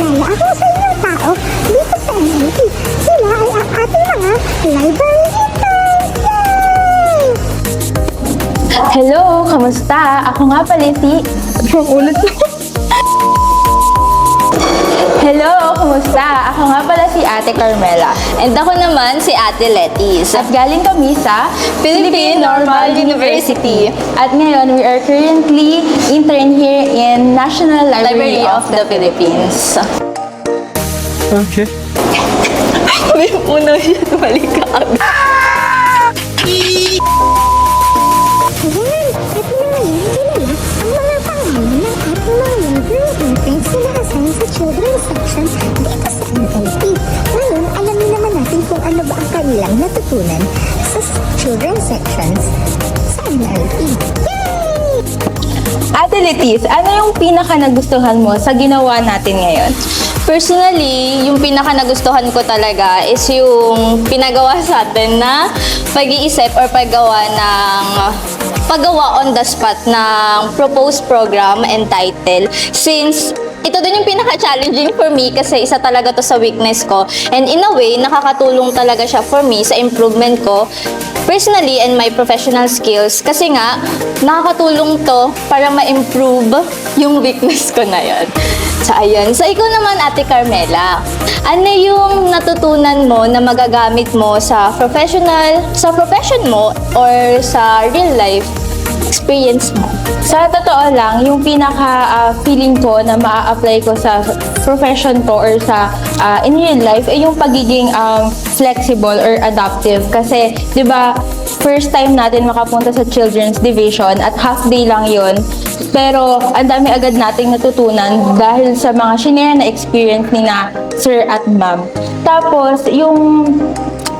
ako sa inyong tao dito sa MIT. Sila ay ang ating mga library interns! Hello, kamusta? Ako nga pala si... Ang ulit Hello, kumusta? Ako nga pala si Ate Carmela. And ako naman si Ate Letis. At galing kami sa Philippine Normal University. At ngayon, we are currently intern here in National Library, Library of the Philippines. Okay. May una siya, balik ka agad. Assign sa children's section dito sa MIT. Ngayon, alamin naman natin kung ano ba ang kanilang natutunan sa children's sections sa MIT. Yay! Ate Letis, ano yung pinaka nagustuhan mo sa ginawa natin ngayon? Personally, yung pinaka nagustuhan ko talaga is yung pinagawa sa atin na pag-iisip or paggawa ng paggawa on the spot ng proposed program and title. Since ito din yung pinaka-challenging for me kasi isa talaga to sa weakness ko. And in a way, nakakatulong talaga siya for me sa improvement ko personally and my professional skills kasi nga nakakatulong to para ma-improve yung weakness ko na yun. So, ayun. So, ikaw naman, Ate Carmela, ano yung natutunan mo na magagamit mo sa professional, sa profession mo or sa real life experience mo? Sa totoo lang, yung pinaka ah, feeling ko na maa-apply ko sa profession ko or sa ah, in real life ay yung pagiging um, flexible or adaptive kasi 'di ba first time natin makapunta sa children's division at half day lang 'yon. Pero ang dami agad nating natutunan dahil sa mga shinare na experience ni na sir at ma'am. Tapos yung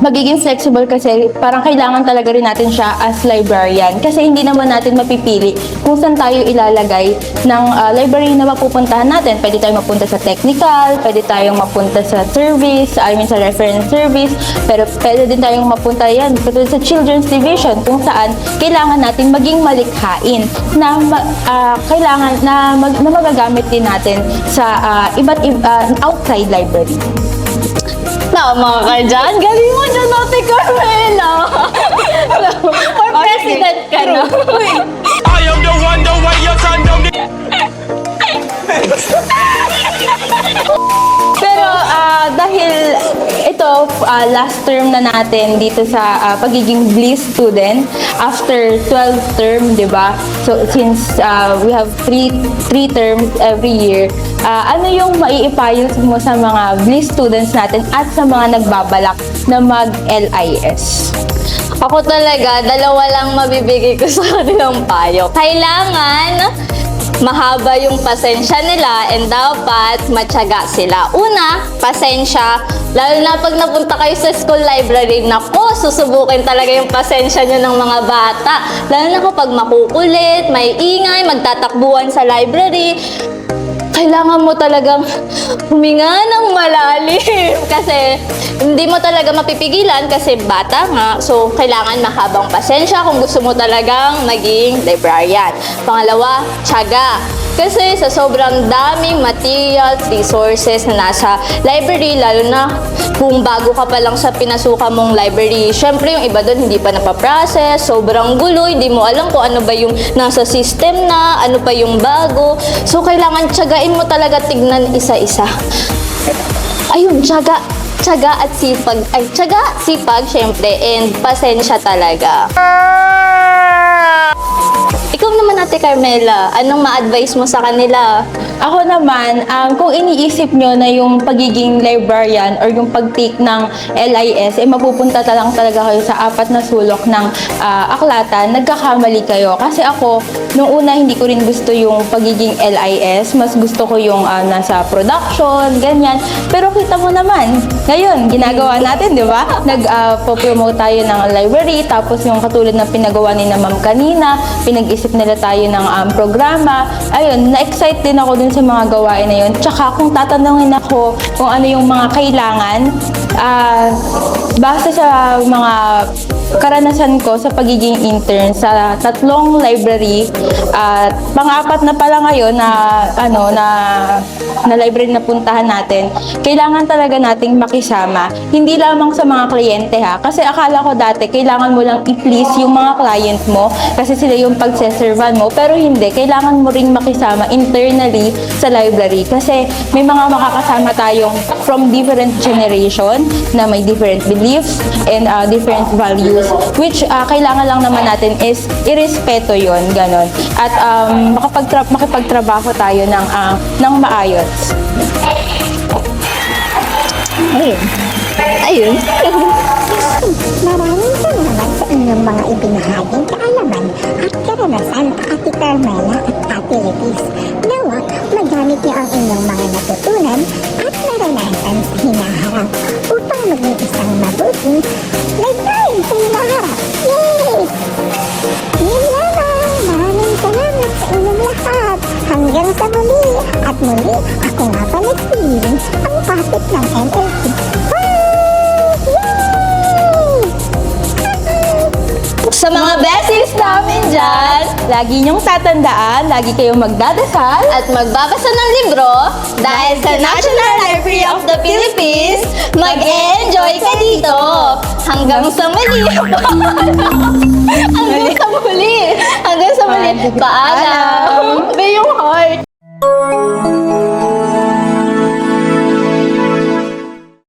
magiging flexible kasi parang kailangan talaga rin natin siya as librarian kasi hindi naman natin mapipili kung saan tayo ilalagay ng ah, library na mapupuntahan natin. Pwede tayong mapunta sa technical, pwede tayong mapunta sa service, I mean sa reference service, pero pwede din tayong mapunta yan katulad sa children's division kung saan kailangan natin maging malikhain na ah, kailangan na, mag, na magagamit din natin sa ah, iba't ib- ah, outside library. Tama ka dyan. Galing mo Ate Carmela. For president ka na. I am the one, the way your son don't need. Pero ah, dahil ah, last term na natin dito sa ah, pagiging Bliss student after 12 term, 'di ba? So since ah, we have three three terms every year, ah, ano yung maiipayo mo sa mga Bliss students natin at sa mga nagbabalak na mag-LIS? Ako talaga, dalawa lang mabibigay ko sa kanilang payo. Kailangan mahaba yung pasensya nila and dapat matyaga sila. Una, pasensya. Lalo na pag napunta kayo sa school library, nako, susubukin talaga yung pasensya nyo ng mga bata. Lalo na kapag makukulit, may ingay, magtatakbuhan sa library, kailangan mo talagang huminga ng malalim kasi hindi mo talaga mapipigilan kasi bata nga. So, kailangan mahabang pasensya kung gusto mo talagang maging librarian. Pangalawa, tiyaga. Kasi sa sobrang daming materials, resources na nasa library, lalo na kung bago ka pa lang sa pinasukan mong library, syempre yung iba doon hindi pa napaprocess, sobrang gulo, hindi mo alam kung ano ba yung nasa system na, ano pa yung bago. So, kailangan tiyagain mo talaga tignan isa-isa. Ayun, tiyaga. Tiyaga at sipag. Ay, tiyaga, sipag, syempre, and pasensya talaga. Ikaw naman, Ate Carmela, anong ma-advise mo sa kanila? Ako naman, um, kung iniisip nyo na yung pagiging librarian or yung pag-take ng LIS, eh mapupunta ta lang talaga kayo sa apat na sulok ng ah, aklatan, nagkakamali kayo. Kasi ako, nung una hindi ko rin gusto yung pagiging LIS, mas gusto ko yung ah, nasa production, ganyan. Pero kita mo naman, ngayon, ginagawa natin, di ba? Nag-promote tayo ng library, tapos yung katulad ng pinagawa ni na ma'am kanina, pinag-isip nila tayo ng um, programa. Ayun, na-excite din ako dun sa mga gawain na yun. Tsaka kung tatanungin ako kung ano yung mga kailangan, ah, base sa mga karanasan ko sa pagiging intern sa tatlong library at pang-apat na pala ngayon na ano na na library na puntahan natin, kailangan talaga nating makisama. Hindi lamang sa mga kliyente ha. Kasi akala ko dati, kailangan mo lang i-please yung mga client mo kasi sila yung pagseservan mo. Pero hindi, kailangan mo ring makisama internally sa library. Kasi may mga makakasama tayong from different generation na may different beliefs and uh, different values which uh, kailangan lang naman natin is irespeto yon ganon. At um, makapagtra- makipagtrabaho tayo ng, uh, ng maayos. Ayun. Ayun. Maraming salamat sa inyong mga ibinahaging kaalaman at karanasan Ate Carmela at Ate Letis. Nawa, magamit niyo ang inyong mga natutunan at naranasan sa hinaharap upang maging isang mabuting librarian sa hinaharap. Yay! Yun lamang. Maraming salamat sa inyong lahat. Hanggang sa muli. At muli, ako nga pala si Lynn, ang kapit ng MLT. Bye! Yay! Sa mga namin dyan, Lagi niyong tatandaan, lagi kayong magdadasal at magbabasa ng libro dahil sa National Library of the Philippines, mag-enjoy ka dito! Hanggang sa muli! Hanggang sa muli! Hanggang sa muli! Paalam! Be yung heart!